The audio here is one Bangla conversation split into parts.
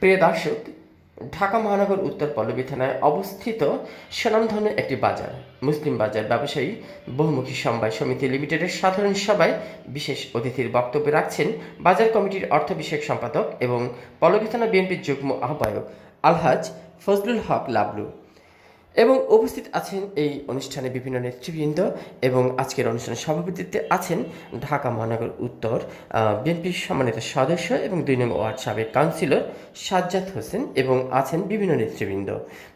প্রিয় দর্শক, ঢাকা মহানগর উত্তর পল্লবী থানায় অবস্থিত স্বনামধন্য একটি বাজার, মুসলিম বাজার ব্যবসায়ী বহুমুখী সমবায় সমিতি লিমিটেডের সাধারণ সভায় বিশেষ অতিথির বক্তব্য রাখছেন বাজার কমিটির অর্থ বিষয়ক সম্পাদক এবং পল্লবী থানা বিএনপির যুগ্ম আহ্বায়ক আলহাজ ফজলুল হক লাবলু। এবং উপস্থিত আছেন এই অনুষ্ঠানে বিভিন্ন নেতৃবৃন্দ এবং আজকের অনুষ্ঠানে সভাপতিত্বে আছেন ঢাকা মহানগর উত্তর বিএনপির সম্মানিত সদস্য এবং দুই নম্বর ওয়ার্ড সাবেক কাউন্সিলর সাজ্জাদ হোসেন এবং আছেন বিভিন্ন নেতৃবৃন্দ।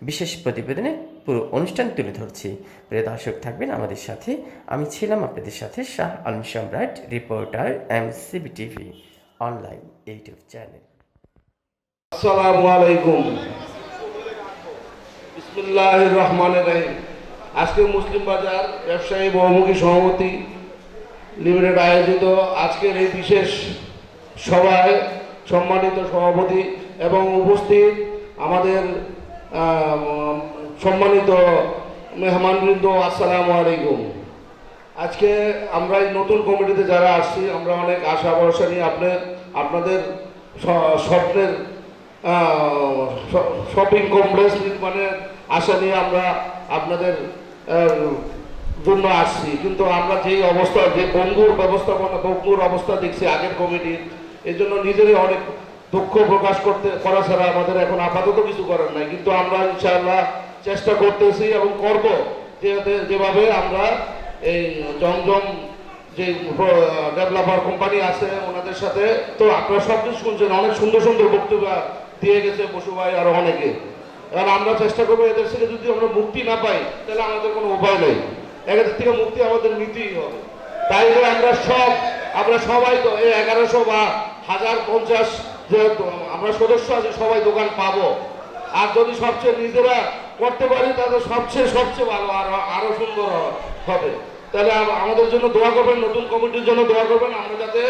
বিশেষ প্রতিবেদনে পুরো অনুষ্ঠান তুলে ধরছি। প্রিয় দর্শক থাকবেন আমাদের সাথে। আমি ছিলাম আপনাদের সাথে Shah Alam Samrat, reporter M CB TV, online, YouTube channel. আসসালামু আলাইকুম। রহমান রহিম। আজকে মুসলিম বাজার ব্যবসায়ী বহুমুখী সভাপতি লিমিটেড আয়োজিত আজকের এই বিশেষ সভায় সম্মানিত সভাপতি এবং উপস্থিত আমাদের সম্মানিত মেহমানবৃন্দ, আসসালামু আলাইকুম। আজকে আমরা এই নতুন কমিটিতে যারা আসছি, আমরা অনেক আশা ভরসা নিয়ে আপনার, আপনাদের স্বপ্নের শপিং কমপ্লেক্স নির্মাণের আশা নিয়ে আমরা আপনাদের জন্য আসছি। কিন্তু আমরা যেই অবস্থা, যে বঙ্গুর ব্যবস্থাপনা বঙ্গুর অবস্থা দেখছি আগের কমিটির এই জন্য নিজেরই অনেক দুঃখ প্রকাশ করতে, করা ছাড়া আমাদের এখন আপাতত কিছু করার নাই। কিন্তু আমরা ইনশাআল্লাহ চেষ্টা করতেছি এবং করব। যেভাবে আমরা এই জমজম যে ডেভেলপার কোম্পানি আছে, ওনাদের সাথে, তো আপনারা সব কিছু শুনছেন, অনেক সুন্দর সুন্দর বক্তব্য দিয়ে গেছে বসু ভাই আরও অনেকে। এবার আমরা চেষ্টা করব এদের থেকে যদি আমরা মুক্তি না পাই, তাহলে আমাদের কোনো উপায় নেই। এদের থেকে মুক্তি আমাদের নিতেই হবে। তাই যে আমরা সব, আমরা সবাই তো এই এগারোশো বা হাজার পঞ্চাশ যে আমরা সদস্য আছি, সবাই দোকান পাবো। আর যদি সবচেয়ে নিজেরা করতে পারি, তাহলে সবচেয়ে সবচেয়ে ভালো, আরও আরও সুন্দর হবে। তাহলে আমাদের জন্য দোয়া করবেন, নতুন কমিটির জন্য দোয়া করবেন। আমরা যাতে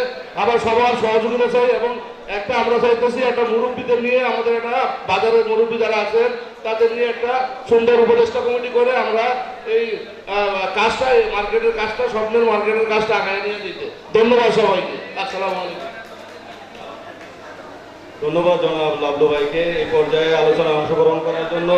আবার সবার সহযোগিতা চাই এবং একটা আমরা চাইতেছি একটা মুরব্বীদের নিয়ে আমাদের একটা বাজারের মুরব্বী যারা আছেন, তাদের নিয়ে একটা সুন্দর উপদেষ্টা কমিটি করে আমরা এই কাজটা মার্কেটের কাজটা, স্বপ্নের মার্কেটের কাজটা আগায় নিয়ে দিতে ধন্যবাদ সবাইকে। আসসালামু আলাইকুম। ধন্যবাদ জনাব লাবলু ভাইকে। এই পর্যায়ে আলোচনায় অংশগ্রহণ করার জন্য